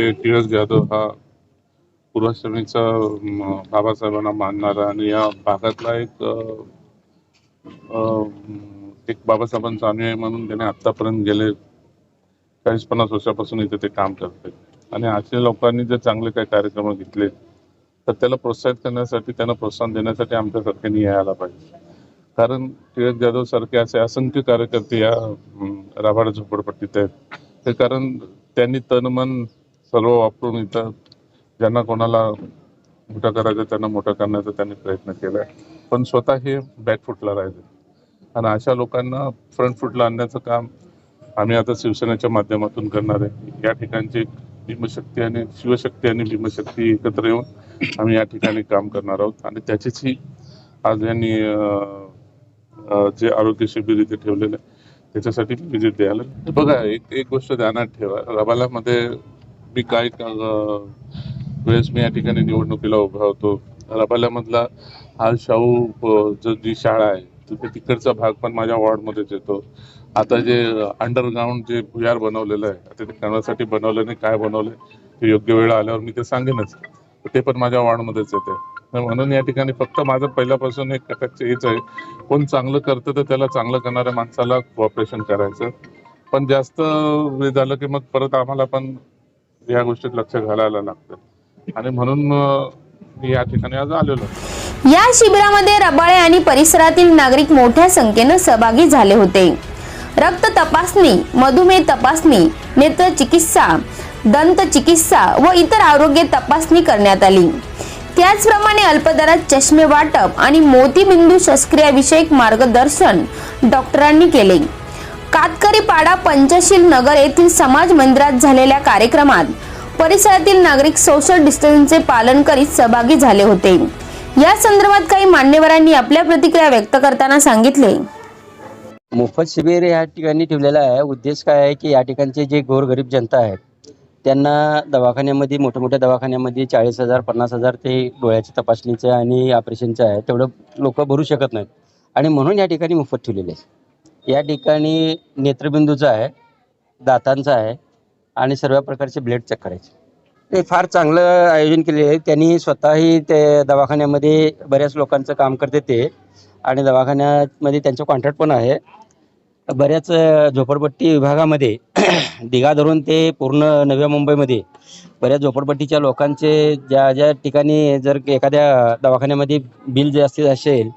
नेते टिळक जाधव हा पूर्वाश्रमीचा बाबासाहेबांना मानणारा आणि या भागातला एक एक बाबासाहेबांचा अनुयायी म्हणून त्याने आतापर्यंत गेले. चाळीस पन्नास वर्षापासून इथे ते काम करते. आणि आजच्या लोकांनी जर चांगले काही कार्यक्रम घेतले तर त्याला प्रोत्साहित करण्यासाठी त्यांना प्रोत्साहन देण्यासाठी आमच्यासारख्यांनी यायला पाहिजे. कारण टिळक जाधव सारखे असे असंख्य कार्यकर्ते या राभाड झोपडपट्टीत आहेत. ते कारण त्यांनी तन मन सर्व वापरून इथं ज्यांना कोणाला मोठं करायचं त्यांना मोठं करण्याचा त्यांनी प्रयत्न केला पण स्वतः हे बॅकफुटला राहिले. आणि अशा लोकांना फ्रंट फुटला आणण्याचं काम आम्ही आता शिवसेनेच्या माध्यमातून करणार आहे. या ठिकाणची भीमशक्ती आणि शिवशक्ती आणि भीमशक्ती एकत्र येऊन आम्ही या ठिकाणी काम करणार आहोत. आणि त्याचीच ही आज यांनी जे आरोग्य शिबिर इथे ठेवलेलं आहे त्याच्यासाठी विजिट द्यायला बघा एक एक गोष्ट ध्यानात ठेवा. रबालामध्ये मी काय वेळेस मी या ठिकाणी निवडणुकीला उभा होतो. रबाल्यामधला हा शाहू जो जी शाळा आहे तिथे तिकडचा भाग पण माझ्या वॉर्डमध्येच येतो. आता जे अंडरग्राऊंड जे भुयार बनवलेलं आहे आता ते करण्यासाठी बनवलं नाही काय बनवलंय ते योग्य वेळ आल्यावर मी ते सांगेनच. ते पण माझ्या वॉर्डमध्येच येते. म्हणून या ठिकाणी फक्त माझं पहिल्यापासून एक कटाक्ष हेच आहे. कोण चांगलं करतं तर त्याला चांगलं करणाऱ्या माणसाला कॉपरेशन करायचं. पण जास्त वेळ झालं की मग परत आम्हाला पण या गोष्टीत लक्ष घालायला लागतं. आणि म्हणून मी या ठिकाणी आज आलेलो या शिबिरामध्ये रबाळे आणि परिसरातील नागरिक मोठ्या संख्येनं सहभागी झाले होते. रक्त तपासणी मधुमेह तपासणी नेत्र चिकित्सा दंत चिकित्सा व इतर आरोग्य तपासणी करण्यात आली. त्याचप्रमाणे अल्पदरात चष्मे वाटप आणि मोतीबिंदू शस्त्रक्रियाविषयक मार्गदर्शन डॉक्टरांनी केले. कातकरी पाडा पंचशील नगर येथील समाज मंदिरात झालेल्या कार्यक्रमात परिसरातील नागरिक सोशल डिस्टन्सचे पालन करीत सहभागी झाले होते. या संदर्भात काही मान्यवरांनी आपल्या प्रतिक्रिया व्यक्त करताना सांगितले. मोफत शिबिर या ठिकाणी ठेवलेला आहे. उद्देश काय आहे की या ठिकाणचे जे गोरगरीब जनता आहेत त्यांना दवाखान्यामध्ये मोठ्या मोठ्या दवाखान्यामध्ये चाळीस हजार पन्नास हजार ते डोळ्याच्या तपासणीचं आणि ऑपरेशनचं आहे तेवढं लोक भरू शकत नाहीत. आणि म्हणून या ठिकाणी मोफत ठेवलेले आहे. या ठिकाणी नेत्रबिंदूचं आहे दातांचं आहे आणि सर्व प्रकारचे ब्लेड चेक करायचे ते फार चांगलं आयोजन केलेलं आहे. त्यांनी स्वतःही ते दवाखान्यामध्ये बऱ्याच लोकांचं काम करते ते आणि दवाखान्यामध्ये त्यांचं कॉन्ट्रॅक्ट पण आहे. बऱ्याच झोपडपट्टी विभागामध्ये दिघा धरून ते पूर्ण नव्या मुंबईमध्ये बऱ्याच झोपडपट्टीच्या लोकांचे ज्या ज्या ठिकाणी जर एखाद्या दवाखान्यामध्ये बिल जास्तीत असेल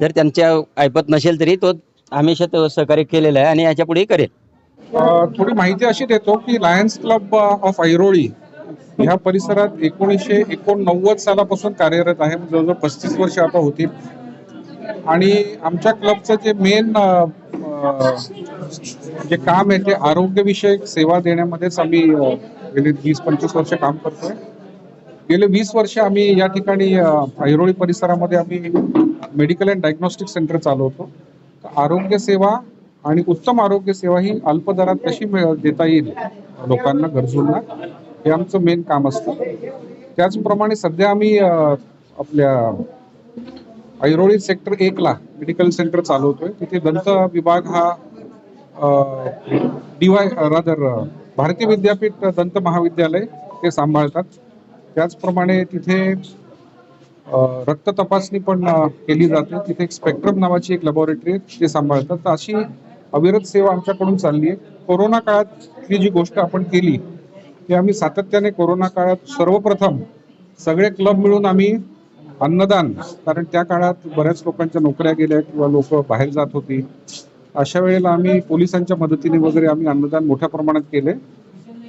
जर त्यांच्या ऐपत नसेल तरी तो हमेशा तो सहकार्य केलेलं आहे आणि याच्या पुढेही करेल. अ, थोडी माहिती अशी देतो की लायन्स क्लब ऑफ ऐरोळी ह्या परिसरात एकोणीसशे एकोणनव्वद सालापासून कार्यरत आहे. म्हणजे जवळजवळ पस्तीस वर्ष आता होतील. आणि आमच्या क्लबचं जे मेन जे काम आहे ते आरोग्यविषयक सेवा देण्यामध्येच आम्ही अ, गेले वीस पंचवीस वर्ष काम करतोय. गेले वीस वर्ष आम्ही या ठिकाणी अ, ऐरोळी परिसरामध्ये आम्ही मेडिकल अँड डायग्नोस्टिक सेंटर चालवतो. आरोग्य सेवा आणि उत्तम आरोग्य सेवा ही अल्प दरात कशी मिळ- देता येईल लोकांना गरजूंना हे आमचं मेन काम असतं. त्याचप्रमाणे सध्या आम्ही आपल्या ऐरोळी सेक्टर एकला मेडिकल सेंटर चालवतोय. तिथे दंत विभाग हा डीवाय रादर भारतीय विद्यापीठ दंत महाविद्यालय ते सांभाळतात. त्याचप्रमाणे तिथे रक्त तपासणी पण केली जाते. तिथे एक स्पेक्ट्रम नावाची एक लॅबोरेटरी आहे ते सांभाळतात. तर अशी अविरत सेवा आमच्याकडून चालली आहे. कोरोना काळातली जी गोष्ट आपण केली ती आम्ही सातत्याने कोरोना काळात सर्वप्रथम सगळे क्लब मिळून आम्ही अन्नदान कारण त्या काळात बऱ्याच लोकांच्या नोकऱ्या गेल्या किंवा लोक बाहेर जात होती. अशा वेळेला आम्ही पोलिसांच्या मदतीने वगैरे आम्ही अन्नदान मोठ्या प्रमाणात केले.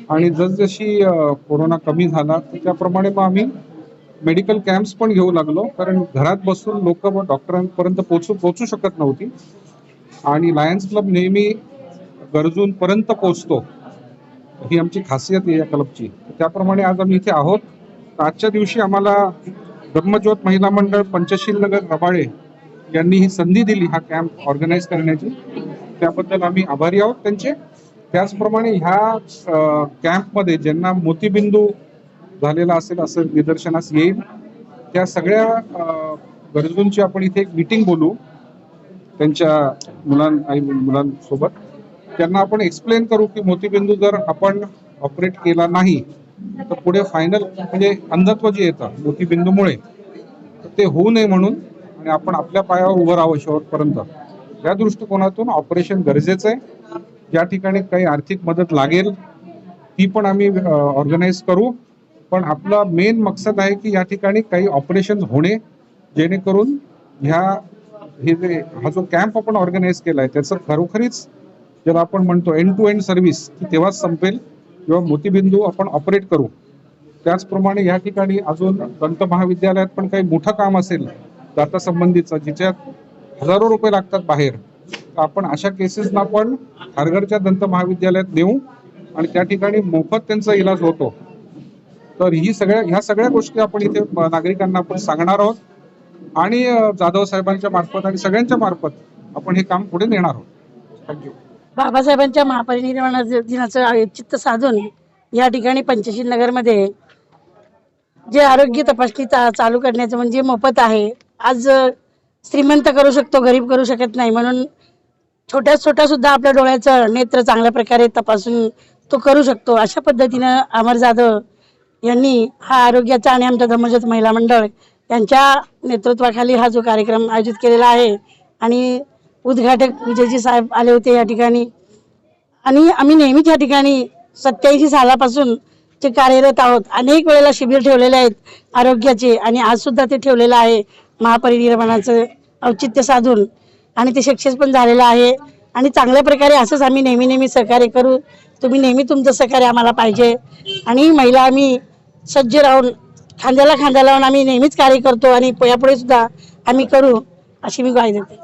आणि जसजशी कोरोना कमी झाला तर त्याप्रमाणे मग आम्ही मेडिकल कॅम्प्स पण घेऊ लागलो कारण घरात बसून लोक डॉक्टरांपर्यंत पोचू पोचू शकत नव्हती. आणि लायन्स क्लब नेहमी गरजूंपर्यंत पोचतो. ही आमची खासियत आहे या क्लबची. त्याप्रमाणे आज आम्ही इथे आहोत. आजच्या दिवशी आम्हाला ब्रह्मज्योत महिला मंडळ पंचशील नगर रबाळे यांनी ही संधी दिली हा कॅम्प ऑर्गनाईज करण्याची. त्याबद्दल आम्ही आभारी आहोत त्यांचे. त्याचप्रमाणे ह्या कॅम्पमध्ये ज्यांना मोतीबिंदू झालेला असेल असं निदर्शनास येईल. त्या सगळ्या गरजूंची आपण इथे एक मीटिंग बोलू. त्यांच्या मुलां आई मुलांसोबत. त्यांना आपण एक्सप्लेन करू की मोतीबिंदू जर आपण ऑपरेट केला नाही तर पुढे फायनल म्हणजे अंधत्व जे येतं मोतीबिंदूमुळे ते होऊ नये म्हणून आणि आपण आपल्या पायावर उभं राहावं शेवटपर्यंत. या दृष्टिकोनातून ऑपरेशन गरजेचं आहे. ज्या ठिकाणी काही आर्थिक मदत लागेल ती पण आम्ही ऑर्गनाईज करू. पण आपला मेन मकसद आहे की या ठिकाणी काही ऑपरेशन होणे जेणेकरून ह्या हे जे हा जो कॅम्प आपण ऑर्गनाईज केला आहे त्याचं खरोखरीच ज्याला आपण म्हणतो एंड टू एंड सर्व्हिस ती तेव्हाच संपेल किंवा मोतीबिंदू आपण ऑपरेट करू. त्याचप्रमाणे या ठिकाणी अजून दंत महाविद्यालयात पण काही मोठं काम असेल दाता संबंधीचं जिच्यात हजारो रुपये लागतात बाहेर तर आपण अशा केसेसना पण खारघरच्या दंत महाविद्यालयात नेऊ आणि त्या ठिकाणी मोफत त्यांचा इलाज होतो. तर ही सगळ्या ह्या सगळ्या गोष्टी आपण इथे नागरिकांना आपण सांगणार आहोत. आणि जाधव साहेबांच्या मार्फत आणि सगळ्यांच्या मार्फत आपण हे काम पुढे नेणार आहोत. थँक्यू बाबासाहेबांच्या महापरिनिर्वाण दिनाचं औचित्य साधून या ठिकाणी पंचशील नगरमध्ये जे आरोग्य तपासणी चालू करण्याचं म्हणजे मोफत आहे. आज श्रीमंत करू शकतो गरीब करू शकत नाही. म्हणून छोट्या छोट्या सुद्धा आपल्या डोळ्याचं नेत्र चांगल्या प्रकारे तपासून तो करू शकतो. अशा पद्धतीनं अमर जाधव यांनी हा आरोग्याचा आणि आमच्या धर्मज्योत महिला मंडळ यांच्या नेतृत्वाखाली हा जो कार्यक्रम आयोजित केलेला आहे आणि उद्घाटक विजयजी साहेब आले होते या ठिकाणी. आणि आम्ही नेहमीच या ठिकाणी सत्याऐंशी सालापासून ते कार्यरत आहोत अनेक वेळेला शिबिर ठेवलेले आहेत आरोग्याचे आणि आजसुद्धा ते ठेवलेलं आहे महापरिनिर्वाणाचं औचित्य साधून. आणि ते सक्सेस पण झालेलं आहे. आणि चांगल्या प्रकारे असंच आम्ही नेहमी नेहमी सहकार्य करू. तुम्ही नेहमी तुमचं सहकार्य आम्हाला पाहिजे. आणि महिला आम्ही सज्ज राहून खांद्याला खांदा लावून आम्ही नेहमीच कार्य करतो आणि यापुढे सुद्धा आम्ही करू अशी मी ग्वाही देते.